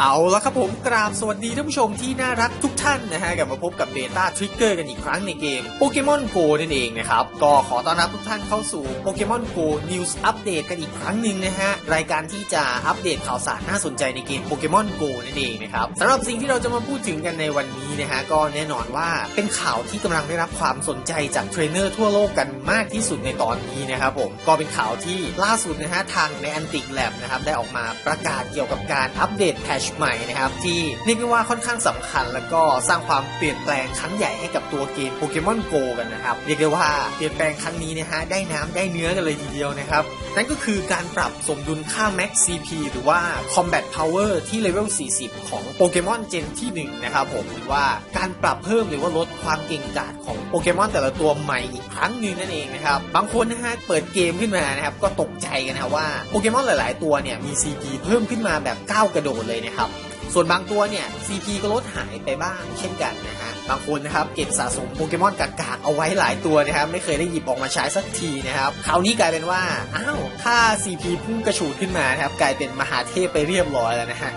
เอาละครับผมกราบสวัสดีท่านผู้ชมที่น่ารักทุกท่านนะฮะกลับมาพบกับเบต้าทริกเกอร์กันอีกครั้งในเกมโปเกมอนโกนั่นเองนะครับ ก็ขอต้อนรับทุกท่านเข้าสู่โปเกมอนโกนิวส์อัปเดตกันอีกครั้งหนึ่งนะฮะ รายการที่จะอัปเดตข่าวสารน่าสนใจในเกมโปเกมอนโกนั่นเองนะครับสำหรับสิ่งที่เราจะมาพูดถึงกันในวันนี้นะฮะก็แน่นอนว่าเป็นข่าวที่กำลังได้รับความสนใจจากเทรนเนอร์ทั่วโลกกันมากที่สุดในตอนนี้นะครับผมก็เป็นข่าวที่ล่าสุดนะฮะทางในอันติกแลบนะครับได้ออกมาประกาศเกี่ยวกับการอัปเดตแพชใหม่นะครับ ที่เรียกได้ว่าค่อนข้างสำคัญ แล้วก็สร้างความเปลี่ยนแปลงครั้งใหญ่ให้กับตัวเกมโปเกมอนโกกันนะครับ เรียกได้ว่าเปลี่ยนแปลงครั้งนี้นะฮะได้น้ำได้เนื้อกันเลยทีเดียวนะครับ นั่นก็คือการปรับสมดุลค่า Max CP หรือว่า Combat Power ที่เลเวล 40 ของโปเกมอนเจนที่ 1 นะครับผมหรือว่าการปรับเพิ่มหรือว่าลดความเก่งกาจของโปเกมอนแต่ละตัวใหม่อีกครั้งหนึ่งนั่นเองนะครับ บางคนนะฮะเปิดเกมขึ้นมานะครับ ก็ตกใจกันนะว่าโปเกมอนหลาย ๆ ตัวเนี่ยมี CP เพิ่มขึ้นมาแบบก้าวกระโดดเลยนะครับ ส่วนบางตัวเนี่ย CP ก็ลดหายไปบ้างเช่นกันนะฮะ บางคนนะครับเก็บสะสมโปเกมอนกากๆเอาไว้หลายตัวนะครับไม่เคยได้หยิบออกมาใช้สักทีนะครับคราวนี้กลายเป็นว่าอ้าวถ้า CP พุ่งกระฉูดขึ้นมานะครับกลายเป็นมหาเทพไปเรียบร้อยแล้วนะฮะ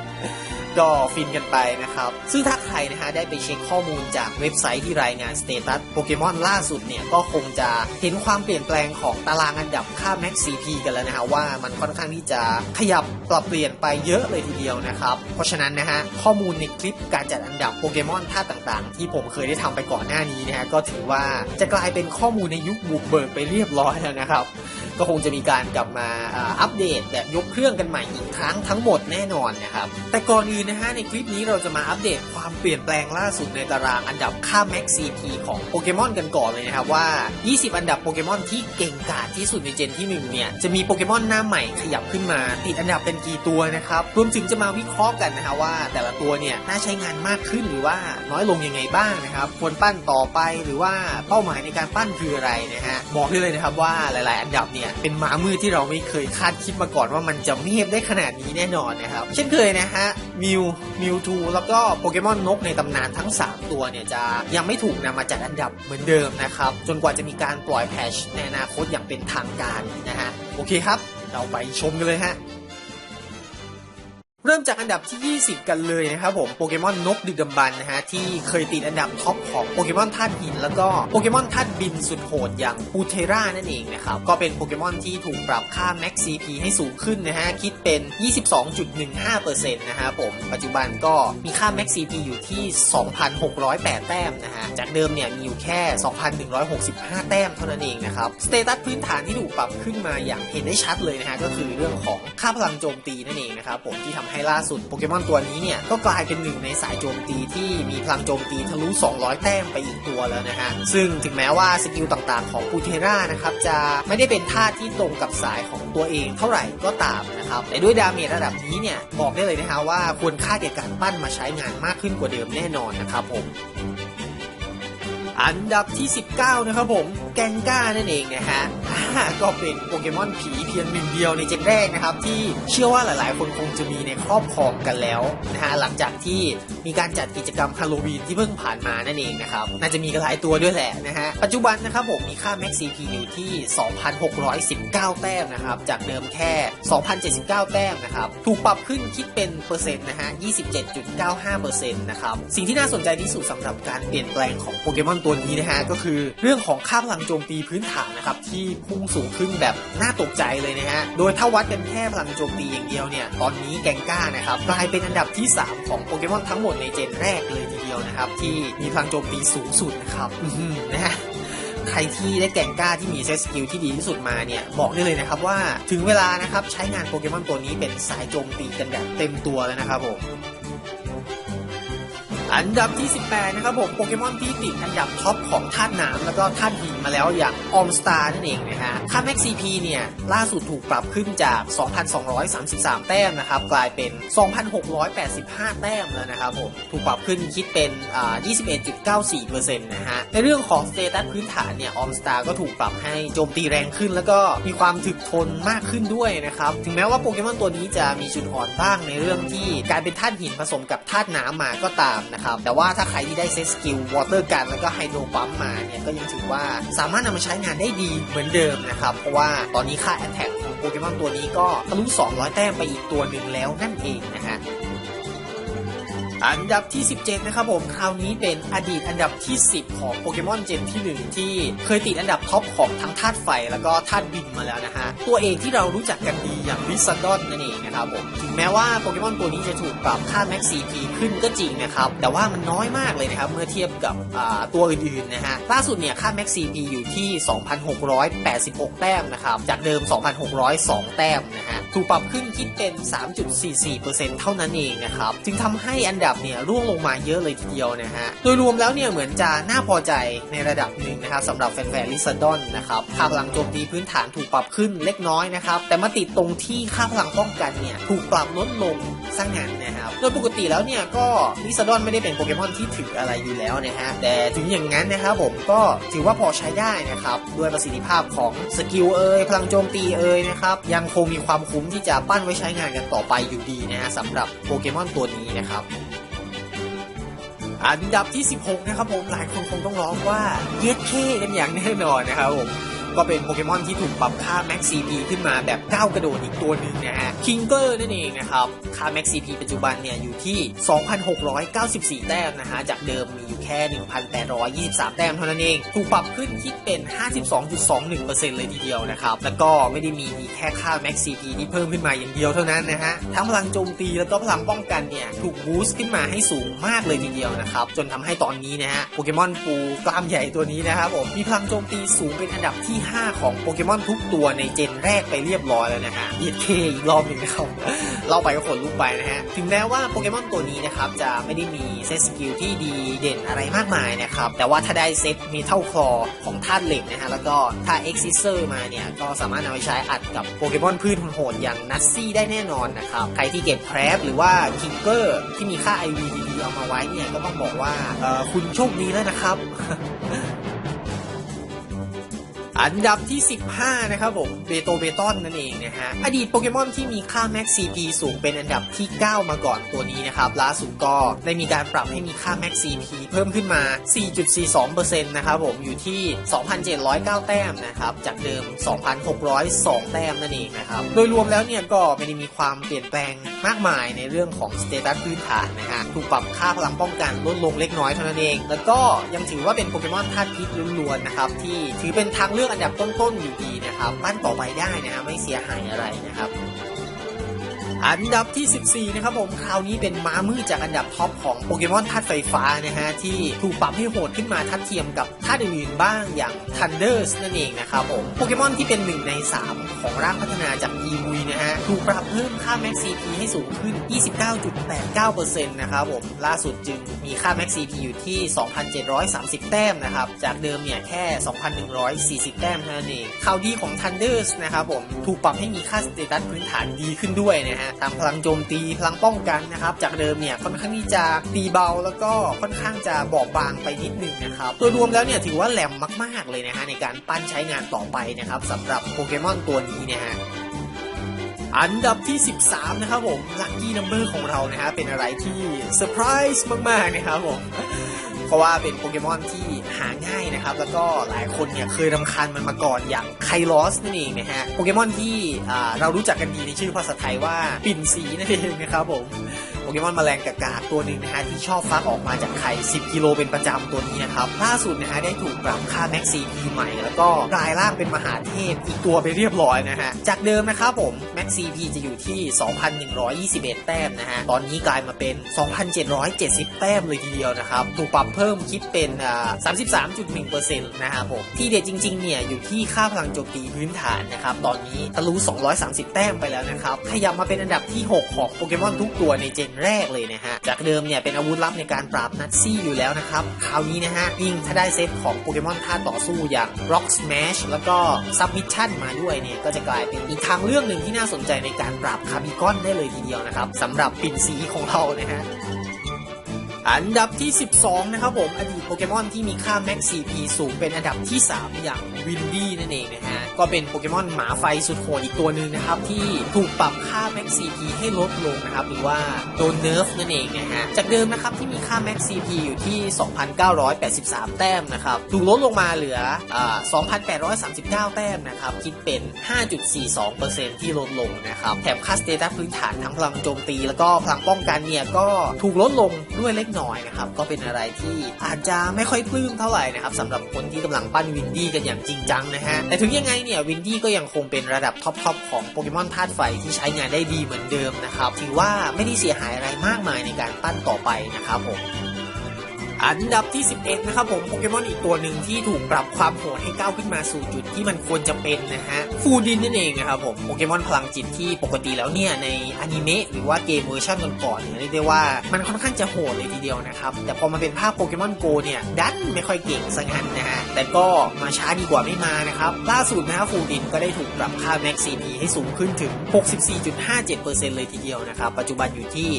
ก็ฟินกันไปนะครับ ซึ่งถ้าใครนะฮะได้ไปเช็คข้อมูลจากเว็บไซต์ที่รายงานสเตตัสโปเกมอนล่าสุดเนี่ย ก็คงจะเห็นความเปลี่ยนแปลงของตารางอันดับค่า Max CP กันแล้วนะฮะว่ามันค่อนข้างที่จะขยับปรับเปลี่ยนไปเยอะเลยทีเดียวนะครับ เพราะฉะนั้นนะฮะข้อมูลในคลิปการจัดอันดับโปเกมอนท่าต่าง ๆ ที่ผมเคยได้ทำไปก่อนหน้านี้นะฮะก็ถือว่าจะกลายเป็นข้อมูลในยุคบุกเบิกไปเรียบร้อยแล้วนะครับก็คงจะมีการกลับมาอ่าอัปเดตแบบยกเครื่องกันใหม่อีกครั้งทั้งหมดแน่นอนนะครับแต่ก่อนอื่นนะฮะ ในคลิปนี้เราจะมาอัปเดตความเปลี่ยนแปลงล่าสุดในตารางอันดับค่า Max CP ของโปเกมอนกันก่อนเลยนะครับว่า 20 อันดับโปเกมอนที่เก่งกาจที่สุดในเจนที่ 1 เนี่ย จะมีโปเกมอนหน้าใหม่ขยับขึ้นมา ติดอันดับเป็นกี่ตัวนะครับ รวมถึงจะมาวิเคราะห์กันนะฮะว่า แต่ละตัวเนี่ยน่าใช้งานมากขึ้นหรือว่าน้อยลงยังไงบ้างนะครับควรปั้นต่อไปหรือว่าเป้าหมายในการปั้นคืออะไรนะฮะบอกได้เลยนะครับว่าหลาย ๆ อันดับเนี่ยเป็นม้ามืดที่เราไม่เคยคาดคิดมาก่อนว่ามันจะเมฟได้ขนาดนี้แน่นอนนะครับเช่นเคยนะฮะมมิวมิวทูแล้วก็โปเกมอนนกในตำนานทั้ง 3 ตัวเนี่ยจะยังไม่ถูกนำมาจัดอันดับเหมือนเดิมนะครับ จนกว่าจะมีการปล่อยแพชในอนาคตอย่างเป็นทางการนะฮะ โอเคครับ เราไปชมกันเลยฮะ เริ่มจากอันดับที่ 20 กันเลยนะครับผมโปเกมอนนกดึกดำบรรพ์นะฮะที่เคยติดอันดับท็อปของโปเกมอนธาตุหิน แล้วก็โปเกมอนธาตุบินสุดโหดอย่างปูเทรานั่นเองนะครับก็เป็นโปเกมอนที่ถูกปรับค่า Max CP ให้สูงขึ้นนะฮะคิดเป็น 22.15%นะฮะผมปัจจุบันก็มีค่า Max CP อยู่ที่ 2,608 แต้มนะฮะจากเดิมเนี่ยมีอยู่แค่ 2,165 แต้มเท่านั้นเองนะครับสเตตัสพื้นฐานที่ถูกปรับขึ้นมาอย่างเห็นได้ชัดเลยนะฮะก็คือเรื่องของค่าพลังโจมตีนั่นเองนะครับผมที่ทำให้ล่าสุดโปเกมอนตัวนี้เนี่ย ก็กลายเป็นหนึ่งในสายโจมตีที่มีพลังโจมตีทะลุ 200 แต้มไปอีกตัวแล้วนะฮะ ซึ่งถึงแม้ว่าสกิลต่างๆ ของปูเทรานะครับจะไม่ได้เป็นท่าที่ตรงกับสายของตัวเองเท่าไหร่ก็ตามนะครับ แต่ด้วยดาเมจระดับนี้เนี่ยบอกได้เลยนะฮะว่าควรค่าแก่การปั้นมาใช้งานมากขึ้นกว่าเดิมแน่นอนนะครับผม อันดับที่ 19 นะครับผมแกงก้านั่นเองนะฮะก็เป็นโปเกมอนผีเพียงหนึ่งเดียวในเจนแรกนะครับ ที่เชื่อว่าหลายๆ คนคงจะมีในครอบครองกันแล้วนะฮะหลังจากที่มีการจัดกิจกรรมฮาโลวีนที่เพิ่งผ่านมานั่นเองนะครับ น่าจะมีกันหลายตัวด้วยแหละนะฮะปัจจุบันนะครับผมมีค่า Max CP อยู่ที่ 2,619 แต้มนะครับ จากเดิมแค่ 2,079 แต้มนะครับ ถูกปรับขึ้นคิดเป็นเปอร์เซ็นต์นะฮะ 27.95%นะครับสิ่งที่น่าสนใจที่สุดสำหรับการเปลี่ยนแปลงของโปเกมอนตัวนี้นะฮะก็คือเรื่องของค่าพลังโจมตีพื้นฐานนะครับที่พุ่งสูงขึ้นแบบน่าตกใจเลยนะฮะโดยถ้าวัดกันแค่พลังโจมตีอย่างเดียวเนี่ยตอนนี้แกงก้านะครับกลายเป็นอันดับที่ 3 ของโปเกมอนทั้งหมดในเจนแรกเลยทีเดียวนะครับที่มีพลังโจมตีสูงสุดนะครับนะฮะใครที่ได้แก่งกล้าที่มีเซตสกิลที่ดีที่สุดมาเนี่ยบอกได้เลยนะครับว่าถึงเวลานะครับใช้งานโปเกมอนตัวนี้เป็นสายโจมตีกันแบบเต็มตัวแล้วนะครับผม อันดับที่ 18 นะครับผมโปเกมอนที่ติดอันดับท็อปของธาตุน้ำแล้วก็ธาตุหินมาแล้วอย่างออมสตาร์นั่นเองนะฮะค่า Max CP เนี่ย ล่าสุดถูกปรับขึ้นจาก 2,233 แต้มนะครับ กลายเป็น 2,685 แต้มแล้วนะครับผม ถูกปรับขึ้นคิดเป็นอ่า21.94%นะฮะ ในเรื่องของสเตตัสพื้นฐานเนี่ยออมสตาร์ก็ถูกปรับให้โจมตีแรงขึ้น แล้วก็มีความถึกทนมากขึ้นด้วยนะครับ ถึงแม้ว่าโปเกมอนตัวนี้จะมีจุดอ่อนบ้างในเรื่องที่การเป็นธาตุหินผสมกับธาตุน้ำมาก็ตามนะครับ แต่ว่าถ้าใครที่ได้เซตสกิลวอเตอร์กันแล้วก็ไฮโดรปั๊มมาเนี่ยก็ยังถือว่าสามารถนำมาใช้งานได้ดีเหมือนเดิมนะครับ เพราะว่าตอนนี้ค่าแอตแทกของโปเกมอนตัวนี้ก็ทะลุ200 แต้มไปอีกตัวหนึ่งแล้วนั่นเองนะฮะ อันดับที่ 17 นะครับผมคราวนี้เป็นอดีตอันดับที่ 10 ของโปเกมอนเจนที่ 1 ที่เคยติดอันดับท็อปของทั้งธาตุไฟแล้วก็ธาตุบินมาแล้วนะฮะ ตัวเองที่เรารู้จักกันดีอย่างวิซันดอนนั่นเองนะครับผมถึงแม้ว่าโปเกมอนตัวนี้จะถูกปรับค่าแม็กซีพีขึ้นก็จริงนะครับ แต่ว่ามันน้อยมากเลยนะครับ เมื่อเทียบกับตัวอื่นๆนะฮะล่าสุดเนี่ยค่าแม็กซีพีอยู่ที่ 2,686 แต้มนะครับจากเดิม 2,602 แต้มนะฮะถูกปรับขึ้นคิดเป็น 3.44%เท่านั้นเองนะครับจึงทำให้อันดับเนี่ยร่วงลงมาเยอะเลยทีเดียวนะฮะ โดยรวมแล้วเนี่ยเหมือนจะน่าพอใจในระดับหนึ่งนะครับสำหรับแฟนๆลิซาดอนนะครับ ค่าพลังโจมตีพื้นฐานถูกปรับขึ้นเล็กน้อยนะครับ แต่มาติดตรงที่ค่าพลังป้องกันเนี่ยถูกปรับลดลงซะงั้นนะครับ โดยปกติแล้วเนี่ยก็ลิซาดอนไม่ได้เป็นโปเกมอนที่ถึกอะไรอยู่แล้วนะฮะ แต่ถึงอย่างนั้นนะครับผมก็ถือว่าพอใช้ได้นะครับ ด้วยประสิทธิภาพของสกิลเอ่ยพลังโจมตีเอ่ยนะครับยังคงมีความคุ้มที่จะปั้นไว้ใช้งานกันต่อไปอยู่ดีนะฮะสำหรับโปเกมอนตัวนี้นะครับ อันดับที่ 16 นะครับผมหลายคนคงต้องร้องว่าเย็ดเคกันอย่างแน่นอนนะครับผมก็เป็นโปเกมอนที่ถูกปรับค่า Max CP ขึ้นมาแบบก้าวกระโดดอีกตัวหนึ่งนะฮะคิงเกอร์นั่นเองนะครับ ค่า Max CP ปัจจุบันเนี่ยอยู่ที่ 2,694 แต้มนะฮะจากเดิมมีอยู่ ค่ 1,823 แต้มเท่านั้นเอง ถูกปรับขึ้นคิดเป็น 52.21%เลยทีเดียวนะครับ แล้วก็ไม่ได้มีดีแค่ค่า Max CP ที่เพิ่มขึ้นมาอย่างเดียวเท่านั้นนะฮะ ทั้งพลังโจมตีแล้วก็พลังป้องกันเนี่ยถูกบูสต์ขึ้นมาให้สูงมากเลยทีเดียวนะครับ จนทำให้ตอนนี้นะฮะโปเกมอนปูกล้ามใหญ่ตัวนี้นะครับผมมีพลังโจมตีสูงเป็นอันดับที่ 5 ของโปเกมอนทุกตัวในเจนแรกไปเรียบร้อยแล้วนะฮะยีดเคอีกรอบหนึ่งนะครับเล่าไปก็ขนลุกไปนะฮะ ถึงแม้ว่าโปเกมอนตัวนี้นะครับจะไม่ได้มีเซตสกิลที่ดีเด่นอะไระไรมากมายนะครับ แต่ว่าถ้าได้เซตมีเท่าคลอของธาตุเหล็กนะฮะ แล้วก็ถ้าเอ็กซิเซอร์มาเนี่ย ก็สามารถนำไปใช้อัดกับโปเกมอนพืชโหดอย่างนัตซี่ได้แน่นอนนะครับ ใครที่เก็บแครบหรือว่าคิงเกอร์ที่มีค่า IV ดีๆเอามาไว้เนี่ย ก็ต้องบอกว่าคุณโชคดีแล้วนะครับ อันดับที่ 15 นะครับผมเบโตเบตอนนั่นเองนะฮะ อดีตโปเกมอนที่มีค่า Max CP สูงเป็นอันดับที่ 9 มาก่อนตัวนี้นะครับล่าสุดก็ได้มีการปรับให้มีค่า Max CP เพิ่มขึ้นมา 4.42%นะครับผมอยู่ที่ 2,709 แต้มนะครับ จากเดิม 2,602 แต้มนั่นเองนะครับ โดยรวมแล้วเนี่ยก็ไม่ได้มีความเปลี่ยนแปลงมากมายในเรื่องของสเตตัสพื้นฐานนะฮะถูกปรับค่าพลังป้องกันลดลงเล็กน้อยเท่านั้นเอง แล้วก็ยังถือว่าเป็นโปเกมอนธาตุพิษล้วนๆนะครับที่ถือเป็นทางเลือกอันดับต้นๆอยู่ดีนะครับ ปั้นต่อไปได้นะฮะไม่เสียหายอะไรนะครับ อันดับที่ 14 นะครับผม คราวนี้เป็นม้ามืดจากอันดับท็อปของโปเกมอนธาตุไฟฟ้านะฮะ ที่ถูกปรับให้โหดขึ้นมาทัดเทียมกับธาตุอื่นๆบ้างอย่าง Thunders นั่นเองนะครับผม โปเกมอนที่เป็น 1 ใน 3 ของร่างพัฒนาจาก e v นะฮะ ถูกปรับเพิ่มค่า Max CP ให้สูงขึ้น 29.89%นะครับผม ล่าสุดจึงมีค่า Max CP อยู่ที่ 2,730 แต้มนะครับ จากเดิมเนี่ยแค่ 2,140 แต้มเท่านั้นเองข่าวดีของ Thunders นะครับผม ถูกปรับให้มีค่าสเตตัสพื้นฐานดีขึ้นด้วยนะฮะทางพลังโจมตีพลังป้องกันนะครับ จากเดิมเนี่ยค่อนข้างที่จะตีเบาแล้วก็ค่อนข้างจะบอบบางไปนิดนึงนะครับโดยรวมแล้วเนี่ยถือว่าแหลมมาก ๆเลยนะฮะในการปั้นใช้งานต่อไปนะครับสำหรับโปเกมอนตัวนี้นะฮะอันดับที่ 13 นะครับผมลัคกี้นัมเบอร์ของเรานะฮะเป็นอะไรที่เซอร์ไพรส์มาก ๆ นะครับผม เพราะว่าเป็นโปเกมอนที่หาง่ายนะครับ แล้วก็หลายคนเนี่ยเคยรำคาญมันมาก่อนอย่างไคลอสนั่นเองนะฮะโปเกมอนที่เรารู้จักกันดีในชื่อภาษาไทยว่าปิ่นสีนั่นเองนะครับผม โปเกมอนแมลงกากาตัวหนึ่งนะฮะที่ชอบฟักออกมาจากไข่ 10 กิโลเป็นประจำตัวนี้นะครับล่าสุดนะฮะได้ถูกปรับค่าแม็กซีพีใหม่ แล้วก็กลายร่างเป็นมหาเทพอีกตัวไปเรียบร้อยนะฮะจากเดิมนะครับผมแม็กซีพีจะอยู่ที่ 2,121 แต้มนะฮะตอนนี้กลายมาเป็น 2,770 แต้มเลยทีเดียวนะครับถูกปรับเพิ่มคิดเป็นอ่า33.1%นะครับผมที่เด็ดจริงๆเนี่ยอยู่ที่ค่าพลังโจมตีพื้นฐานนะครับตอนนี้ทะลุ230 แต้มไปแล้วนะครับขยับมาเป็นอันดับที่ 6 ของโปเกมอนทุกตัวในเจนแรกเลยนะฮะ จากเดิมเนี่ยเป็นอาวุธลับในการปราบนัตซี่อยู่แล้วนะครับ คราวนี้นะฮะยิ่งถ้าได้เซตของโปเกมอนท่าต่อสู้อย่าง Rock Smash แล้วก็ Submission มาด้วยเนี่ยก็จะกลายเป็นอีกทางเรื่องหนึ่งที่น่าสนใจในการปราบคาบิกอนได้เลยทีเดียวนะครับสำหรับปินสีของเรานะฮะ อันดับที่ 12 นะครับผม อดีตโปเกมอนที่มีค่า Max CP สูงเป็นอันดับที่ 3 อย่างวินดี้นั่นเองนะฮะ ก็เป็นโปเกมอนหมาไฟสุดโหดอีกตัวหนึ่งนะครับ ที่ถูกปรับค่า Max CP ให้ลดลงนะครับ หรือว่าโดนเนิร์ฟนั่นเองนะฮะ จากเดิมนะครับที่มีค่า Max CP อยู่ที่ 2,983 แต้มนะครับ ถูกลดลงมาเหลืออ่า2,839 แต้มนะครับ คิดเป็น 5.42%ที่ลดลงนะครับ แถมค่าสเตตัสพื้นฐานทั้งพลังโจมตี แล้วก็พลังป้องกันเนี่ยก็ถูกลดลงด้วยเล็กน้อยนะครับ ก็เป็นอะไรที่อาจจะไม่ค่อยปลื้มเท่าไหร่นะครับสำหรับคนที่กำลังปั้นวินดี้กันอย่างจริงจังนะฮะแต่ถึงยังไงเนี่ยวินดี้ก็ยังคงเป็นระดับท็อปๆของโปเกมอนธาตุไฟที่ใช้งานได้ดีเหมือนเดิมนะครับถือว่าไม่ได้เสียหายอะไรมากมายในการปั้นต่อไปนะครับผม อันดับที่ 11 นะครับผมโปเกมอนอีกตัวหนึ่งที่ถูกปรับความโหดให้ก้าวขึ้นมาสู่จุดที่มันควรจะเป็นนะฮะฟูดินนั่นเองนะครับผมโปเกมอนพลังจิตที่ปกติแล้วเนี่ยในอนิเมะหรือว่าเกมเวอร์ชันก่อนๆเนี่ยเรียกได้ว่ามันค่อนข้างจะโหดเลยทีเดียวนะครับ แต่พอมาเป็นภาพโปเกมอนโกเนี่ยดันไม่ค่อยเก่งสักงั้นนะฮะแต่ก็มาช้าดีกว่าไม่มานะครับ ล่าสุดนะฮะฟูดินก็ได้ถูกปรับค่า Max CP ให้สูงขึ้นถึง 64.57%เลยทีเดียวนะครับปัจจุบันอยู่ที่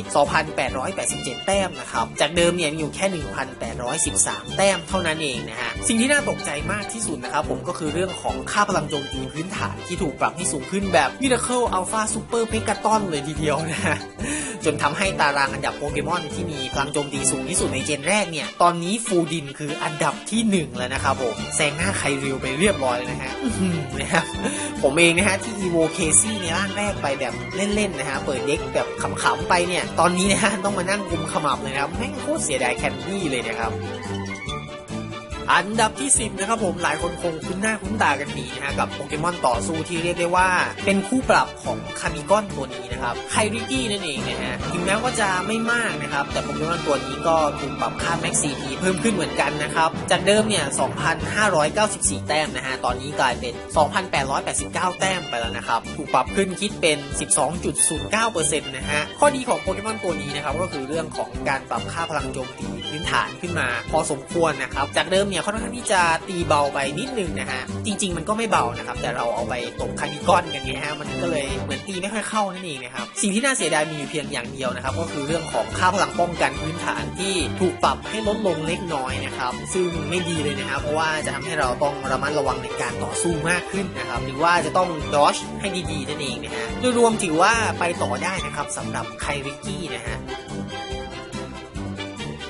2,887 แต้มนะครับจากเดิมเนี่ยมีอยู่แค่1,813 แต้มเท่านั้นเองนะฮะ สิ่งที่น่าตกใจมากที่สุดนะครับผมก็คือเรื่องของค่าพลังโจมตีพื้นฐานที่ถูกปรับให้สูงขึ้นแบบ Miracle Alpha Super p e g a t o n เลยทีเดียวนะฮะจนทำให้ตารางอันดับโปเกมอนที่มีพลังโจมตีสูงที่สุดในเจนแรกเนี่ย ตอนนี้ฟูดินคืออันดับที่ 1 แล้วนะครับผมแซงหน้าไคริวไปเรียบร้อยเลยนะฮะนะครับผมเองนะฮะที่ Evo KC ในร่างแรกไปแบบเล่นๆนะฮะเปิดเด็กแบบขำๆไปเนี่ย ตอนนี้นะฮะต้องมานั่งกุมขมับเลยนะครับแม่งโคตรเสียดายแคนดี้เลยนะครับอันดับที่ 10 นะครับผมหลายคนคงคุ้นหน้าคุ้นตากันดีนะฮะกับโปเกมอนต่อสู้ที่เรียกได้ว่า เป็นคู่ปรับของคามิกอนตัวนี้ นะครับไคริกี้นั่นเองนะฮะถึงแม้ว่าจะไม่มากนะครับ แต่โปเกมอนตัวนี้ก็ถูกปรับค่า Max CP เพิ่มขึ้นเหมือนกันนะครับ จากเดิมเนี่ย 2,594 แต้มนะฮะ ตอนนี้กลายเป็น 2,889 แต้มไปแล้วนะครับ ถูกปรับขึ้นคิดเป็น 12.09%นะฮะ ข้อดีของโปเกมอนตัวนี้นะครับ ก็คือเรื่องของการปรับค่าพลังโจมตีพื้นฐานขึ้นมา พอสมควรนะครับ จากเดิมเนี่ยค่อนข้างที่จะตีเบาไปนิดนึงนะฮะ จริง ๆ มันก็ไม่เบานะครับ แต่เราเอาไปตกคานิกอนกันไงฮะ มันก็เลยเหมือนตีไม่ค่อยเข้านั่นเองนะครับ สิ่งที่น่าเสียดายมีอยู่เพียงอย่างเดียวนะครับ ก็คือเรื่องของค่าพลังป้องกันพื้นฐานที่ถูกปรับให้ลดลงเล็กน้อยนะครับ ซึ่งไม่ดีเลยนะครับ เพราะว่าจะทำให้เราต้องระมัดระวังในการต่อสู้มากขึ้นนะครับ หรือว่าจะต้องดอชให้ดีๆนั่นเองนะฮะ โดยรวมถือว่าไปต่อได้นะครับสำหรับไคริกี้นะฮะ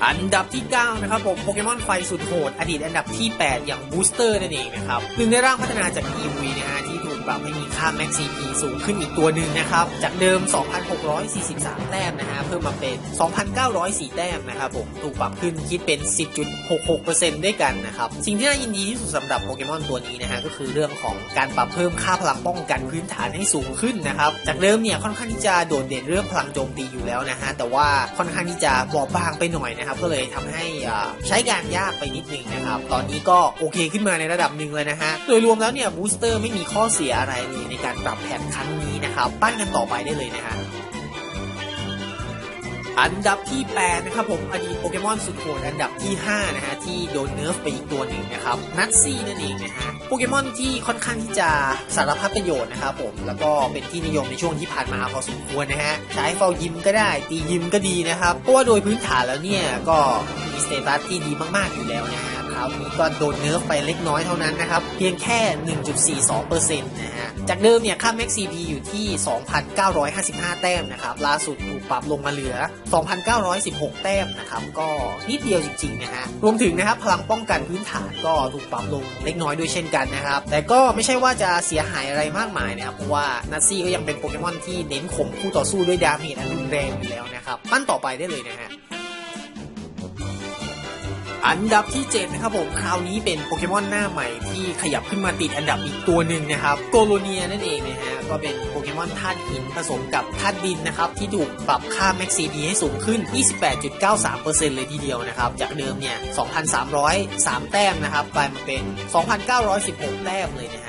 อันดับที่ 9 นะครับผมโปเกมอนไฟสุดโหด อดีตอันดับที่ 8 อย่างบูสเตอร์นั่นเองนะครับหนึ่งในร่างพัฒนาจาก EV นะฮะ ที่ถูกปรับให้มีค่า Max CP สูงขึ้นอีกตัวหนึ่งนะครับ จากเดิม 2,643 แต้มนะฮะเพิ่มมาเป็น 2,904 แต้มนะครับผมถูกปรับขึ้นคิดเป็น 10.66%ด้วยกันนะครับสิ่งที่น่ายินดีที่สุดสำหรับโปเกมอนตัวนี้นะฮะก็คือเรื่องของการปรับเพิ่มค่าพลังป้องกันพื้นฐานให้สูงขึ้นนะครับจากเดิมเนี่ยค่อนข้างที่จะโดดเด่นเรื่องพลังโจมตีอยู่แล้วนะฮะแต่ว่าค่อนข้างที่จะบอบบางไปหน่อยนะครับก็เลยทำให้ใช้การยากไปนิดนึงนะครับตอนนี้ก็โอเคขึ้นมาในระดับหนึ่งเลยนะฮะโดยรวมแล้วเนี่ยบูสเตอร์ไม่มีข้อเสียอะไรเลยในการปรับแผนครั้งนี้นะครับ ปั้นกันต่อไปได้เลยนะฮะอันดับที่ 8 นะครับผมอดีตโปเกมอนสุดโหดอันดับที่ 5 นะฮะ ที่โดนเนิร์ฟไปอีกตัวหนึ่งนะครับนัตซี่นั่นเองนะฮะโปเกมอนที่ค่อนข้างที่จะสารพัดประโยชน์นะครับผมแล้วก็เป็นที่นิยมในช่วงที่ผ่านมาพอสมควรนะฮะ ใช้เฝ้ายิมก็ได้ ตียิมก็ดีนะครับ เพราะว่าโดยพื้นฐานแล้วเนี่ย ก็มีสเตตัสที่ดีมากๆอยู่แล้วนะฮะ คราวนี้ก็โดนเนิร์ฟไปเล็กน้อยเท่านั้นนะครับ เพียงแค่ 1.42%นะฮะ จากเดิมเนี่ยค่า Max CP อยู่ที่ 2,955 แต้มนะครับ ล่าสุดถูกปรับลงมาเหลือ 2,916 แต้มนะครับ ก็นิดเดียวจริงๆนะฮะ รวมถึงนะครับพลังป้องกันพื้นฐานก็ถูกปรับลงเล็กน้อยด้วยเช่นกันนะครับ แต่ก็ไม่ใช่ว่าจะเสียหายอะไรมากมายนะครับ เพราะว่านัซซี่ก็ยังเป็นโปเกมอนที่เน้นข่มคู่ต่อสู้ด้วยดาเมจอันรุนแรงอยู่แล้วนะครับ ปั้นต่อไปได้เลยนะฮะ อันดับที่ 7 นะครับผมคราวนี้เป็นโปเกมอนหน้าใหม่ที่ขยับขึ้นมาติดอันดับอีกตัวหนึ่งนะครับโกโลเนียนั่นเองนะฮะก็เป็นโปเกมอนธาตุหินผสมกับธาตุดินนะครับที่ถูกปรับค่าแม็กซีดีให้สูงขึ้น 28.93%เลยทีเดียวนะครับจากเดิมเนี่ย 2,303 แต้มนะครับกลายมาเป็น 2,916 แต้มเลยนะฮะ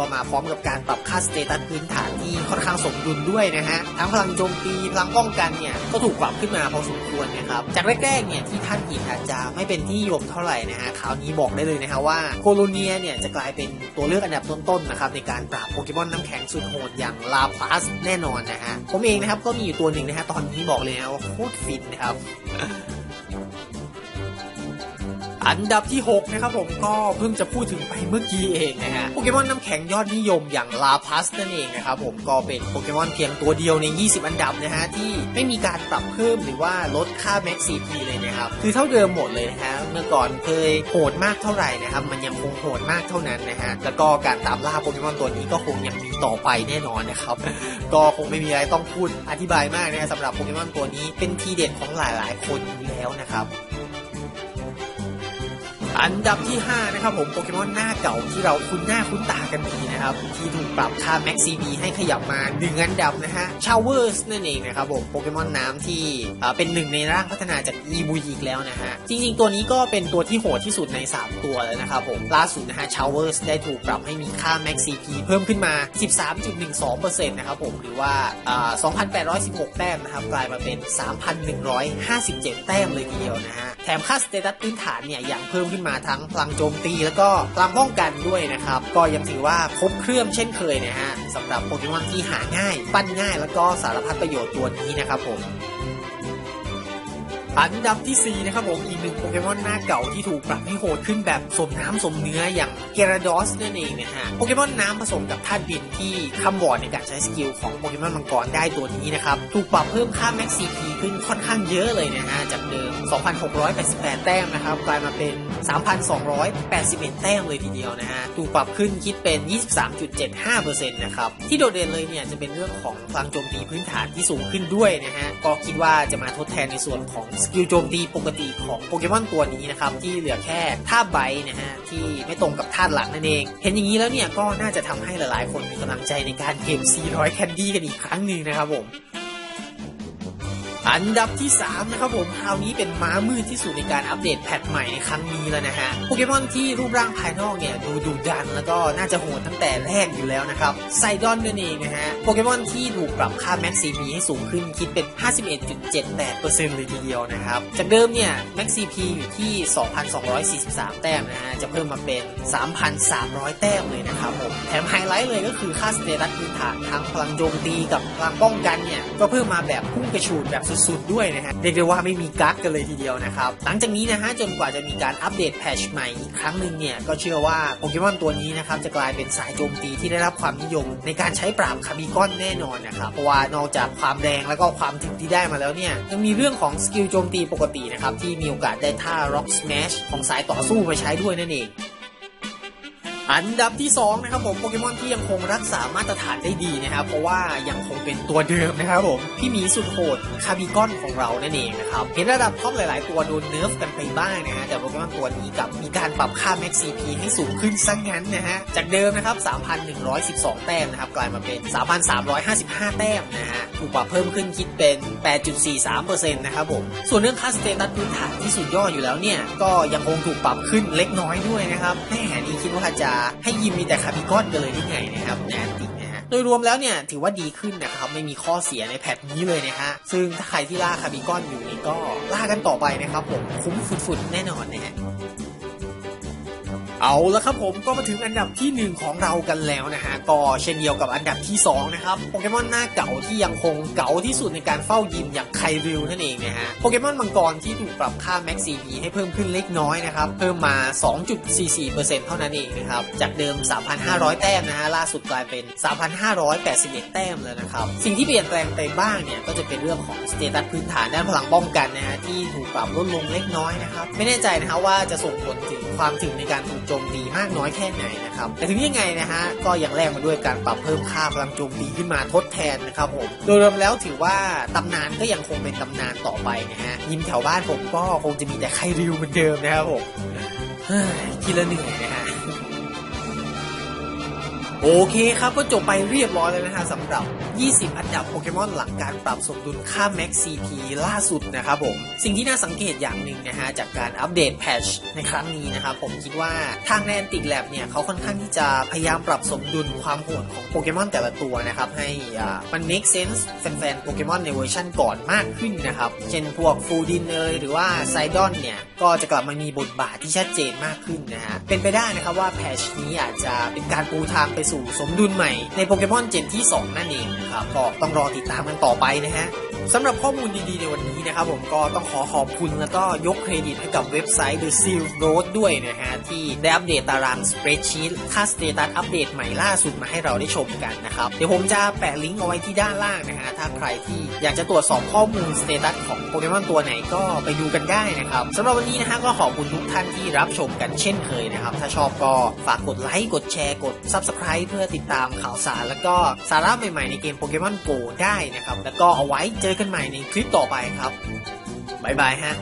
ก็มาพร้อมกับการปรับค่าสเตตัสพื้นฐานที่ค่อนข้างสมดุลด้วยนะฮะ ทั้งพลังโจมตีพลังป้องกันเนี่ยก็ถูกปรับขึ้นมาพอสมควรนะครับ จากแรกๆเนี่ยที่ท่านหินอาจจะไม่เป็นที่ยมเท่าไหร่นะฮะ คราวนี้บอกได้เลยนะฮะว่าโคโลเนียเนี่ยจะกลายเป็นตัวเลือกอันดับต้นๆนะครับในการปราบโปเกมอนน้ำแข็งสุดโหดอย่างลาพลัสแน่นอนนะฮะ ผมเองนะครับก็มีอยู่ตัวหนึ่งนะฮะตอนนี้บอกเลยนะว่าโคตรฟินนะครับ อันดับที่ 6 นะครับผมก็เพิ่งจะพูดถึงไปเมื่อกี้เองนะฮะโปเกมอนน้ำแข็งยอดนิยมอย่างลาพัสนั่นเองนะครับผมก็เป็นโปเกมอนเพียงตัวเดียวใน 20 อันดับนะฮะที่ไม่มีการปรับเพิ่มหรือว่าลดค่าแม็กซีพีเลยนะครับคือเท่าเดิมหมดเลยนะฮะเมื่อก่อนเคยโหดมากเท่าไหร่นะครับมันยังคงโหดมากเท่านั้นนะฮะแล้วก็การตามล่าโปเกมอนตัวนี้ก็คงยังมีต่อไปแน่นอนนะครับก็คงไม่มีอะไรต้องพูดอธิบายมากนะฮะสำหรับโปเกมอนตัวนี้เป็นทีเด็ดของหลาย ๆ คนอยู่แล้วนะครับ อันดับที่ 5 นะครับผมโปเกมอนหน้าเก่าที่เราคุ้นหน้าคุ้นตากันดีนะครับ ที่ถูกปรับค่า Max CP ให้ขยับมาหนึ่งอันดับนะฮะชาวเวอร์สนั่นเองนะครับผมโปเกมอนน้ำที่เป็นหนึ่งในร่างพัฒนาจากอีบูอีกแล้วนะฮะ จริงๆ ตัวนี้ก็เป็นตัวที่โหดที่สุดใน 3 ตัวแล้วนะครับผมล่าสุดนะฮะชาวเวอร์สได้ถูกปรับให้มีค่า Max CP เพิ่มขึ้นมา 13.12%นะครับผมหรือว่า 2,816 แต้มนะครับกลายมาเป็น 3,157 แต้มเลยทีเดียวนะฮะ แถมค่าสเตตัสพื้นฐานเนี่ยยังเพิ่มขึ้นมาทั้งพลังโจมตี แล้วก็พลังป้องกันด้วยนะครับ ก็ยังถือว่าครบเครื่องเช่นเคยนะฮะสำหรับโปเกมอนที่หาง่าย ปั้นง่ายแล้วก็สารพัดประโยชน์ตัวนี้นะครับผม อันดับที่ 4 นะครับผมอีกหนึ่งโปเกมอนหน้าเก่าที่ถูกปรับให้โหดขึ้นแบบสมน้ำสมเนื้ออย่างเกราดอสนั่นเองนะฮะโปเกมอนน้ำผสมกับธาตุดินที่คำวอร์ดในการใช้สกิลของโปเกมอนมังกรได้ตัวนี้นะครับ ถูกปรับเพิ่มค่าแม็กซีพีขึ้นค่อนข้างเยอะเลยนะฮะ จากเดิม 2,688 แต้มนะครับ กลายมาเป็น 3,281 แต้มเลยทีเดียวนะฮะ ถูกปรับขึ้นคิดเป็น 23.75%นะครับ ที่โดดเด่นเลยเนี่ยจะเป็นเรื่องของพลังโจมตีพื้นฐานที่สูงขึ้นด้วยนะฮะก็คิดว่าจะมาทดแทนในส่วนของสกิลโจมตีปกติของโปเกมอนตัวนี้นะครับที่เหลือแค่ท่าใบนะฮะที่ไม่ตรงกับท่าหลักนั่นเอง เห็นอย่างนี้แล้วเนี่ยก็น่าจะทำให้หลายๆ คนมีกำลังใจในการเกม 400 แคนดี้กันอีกครั้งหนึ่งนะครับผม อันดับที่ 3 นะครับผมคราวนี้เป็นม้ามืดที่สุดในการอัปเดตแพทใหม่ในครั้งนี้แล้วนะฮะโปเกมอนที่รูปร่างภายนอกเนี่ยดูดุดันแล้วก็น่าจะโหดตั้งแต่แรกอยู่แล้วนะครับไซดอนนั่นเองนะฮะโปเกมอนที่ถูกปรับค่าแม็กซีพีให้สูงขึ้นคิดเป็น 51.78%เลยทีเดียวนะครับจากเดิมเนี่ยแม็กซีพีอยู่ที่ 2,243 แต้มนะฮะจะเพิ่มมาเป็น 3,300 แต้มเลยนะครับผมแถมไฮไลท์เลยก็คือค่าสเตตัสพื้นฐานทั้งพลังโจมตีกับพลังป้องกันเนี่ยก็เพิ่มมาแบบพุ่งกระฉูดแบบสุดๆด้วยนะฮะเรียกได้ว่าไม่มีกั๊กกันเลยทีเดียวนะครับหลังจากนี้นะฮะจนกว่าจะมีการอัปเดตแพทชใหม่อีกครั้งหนึ่งเนี่ยก็เชื่อว่าโปเกมอนตัวนี้นะครับจะกลายเป็นสายโจมตีที่ได้รับความนิยม ในการใช้ปราบคาบิกอนแน่นอนนะครับเพราะว่านอกจากความแรงแล้วก็ความถึงที่ได้มาแล้วเนี่ยยังมีเรื่องของสกิลโจมตีปกตินะครับที่มีโอกาสได้ท่า Rock Smash ของสายต่อสู้มาใช้ด้วยนั่นเอง อันดับที่2นะครับผมโปเกมอนที่ยังคงรักษามาตรฐานได้ดีนะครับ เพราะว่ายังคงเป็นตัวเดิมนะครับผมพี่หมีสุดโหดคาบิกอนของเรานั่นเองนะครับเห็นระดับท็อปหลาย ๆ ตัวโดนเนิร์ฟกันไปบ้างนะฮะแต่โปเกมอนตัวนี้กับมีการปรับค่า Max CP ให้สูงขึ้นซะงงั้นนะฮะจากเดิมนะครับ 3,112 แต้มนะครับกลายมาเป็น 3,355 แต้มนะฮะถูกปรับเพิ่มขึ้นคิดเป็น 8.43%นะครับผมส่วนเรื่องค่าสเตตัสพื้นฐานที่สุดยอดอยู่แล้วเนี่ยก็ยังคงถูกปรับขึ้นเล็กน้อยด้วยนะครับแม่นี่คิดว่าจะให้ยิมมีแต่คาร์บิกอนกันเลยที่ไงนะครับแนนตินะฮะโดยรวมแล้วเนี่ยถือว่าดีขึ้นนะครับไม่มีข้อเสียในแพทนี้เลยนะฮะซึ่งถ้าใครที่ล่าคาร์บิกอนอยู่นี่ก็ล่ากันต่อไปนะครับผมคุ้มฟุดๆแน่นอนนะฮะ เอาละครับผมก็มาถึงอันดับทีหนึ่1 ของเรากันแล้วนะฮะก็เช่นเดียวกับอันดับที่ 2 นะครับโปเกมอนหน้าเก่าที่ยังคงเก่าที่สุดในการเฝ้ายิมอย่างไคริวนั่นเองนะฮะโปเกมอนมังกรที่ถูกปรับค่าแม็กซีพีให้เพิ่มขึ้นเล็กน้อยนะครับ เพิ่มมา 2.44%เท่านั้นเองนะครับ จากเดิม 3,500 แต้มนะฮะล่าสุดกลายเป็น 3,581 แต้มแล้วนะครับ สิ่งที่เปลี่ยนแปลงไปบ้างเนี่ยก็จะเป็นเรื่องของสเตตัสพื้นฐานด้านพลังป้องกันนะฮะที่ถูกปรับลดลงเล็กน้อยนะครับไม่แน่ใจนะฮะว่าจะส่งผลถึงความถึงในการถูกโจมตีมากน้อยแค่ไหนนะครับแต่ถึงยังไงนะฮะก็ยังแลกมาด้วยการปรับเพิ่มค่าพลังโจมตีขึ้นมาทดแทนนะครับผมโดยรวมแล้วถือว่าตำนานก็ยังคงเป็นตำนานต่อไปนะฮะยิมแถวบ้านผมก็คงจะมีแต่ไคริวเหมือนเดิมนะครับผมคิดแล้วเหนื่อยนะฮะ โอเคครับก็จบไปเรียบร้อยแล้วนะฮะสำหรับ 20 อันดับโปเกมอนหลังการปรับสมดุลค่า Max CP ล่าสุดนะครับผม สิ่งที่น่าสังเกตอย่างหนึ่งนะฮะจากการอัปเดตแพชในครั้งนี้นะครับผมคิดว่าทางแนนติกแลบเนี่ยเขาค่อนข้างที่จะพยายามปรับสมดุลความโหดของโปเกมอนแต่ละตัวนะครับ ให้อ่ามัน make sense แฟนๆโปเกมอนในเวอร์ชันก่อนมากขึ้นนะครับ เช่นพวกฟูดินเอยหรือว่าไซดอนเนี่ยก็จะกลับมามีบทบาทที่ชัดเจนมากขึ้นนะฮะเป็นไปได้นะครับว่าแพชนี้อาจจะเป็นการปูทางไปสู่สมดุลใหม่ในโปเกมอนเจนที่ 2 นั่นเองครับก็ต้องรอติดตามกันต่อไปนะฮะ สำหรับข้อมูลดีๆในวันนี้นะครับผมก็ต้องขอขอบคุณแล้วก็ยกเครดิตให้กับเว็บไซต์ The Seal Road ด้วยนะฮะที่ได้อัปเดตตารางสเปรดชีตค่าสเตตัสอัปเดตใหม่ล่าสุดมาให้เราได้ชมกันนะครับ เดี๋ยวผมจะแปะลิงก์เอาไว้ที่ด้านล่างนะฮะถ้าใครที่อยากจะตรวจสอบข้อมูลสเตตัสของโปเกมอนตัวไหนก็ไปดูกันได้นะครับสำหรับวันนี้นะฮะก็ขอบคุณทุกท่านที่รับชมกันเช่นเคยนะครับ ถ้าชอบก็ฝากกดไลค์กดแชร์กด Subscribe เพื่อติดตามข่าวสาร แล้วก็สาระใหม่ๆในเกมโปเกมอนโกได้นะครับแล้วก็เอาไว้เจอกันใหม่ในคลิปต่อไปครับ บ๊ายบายฮะ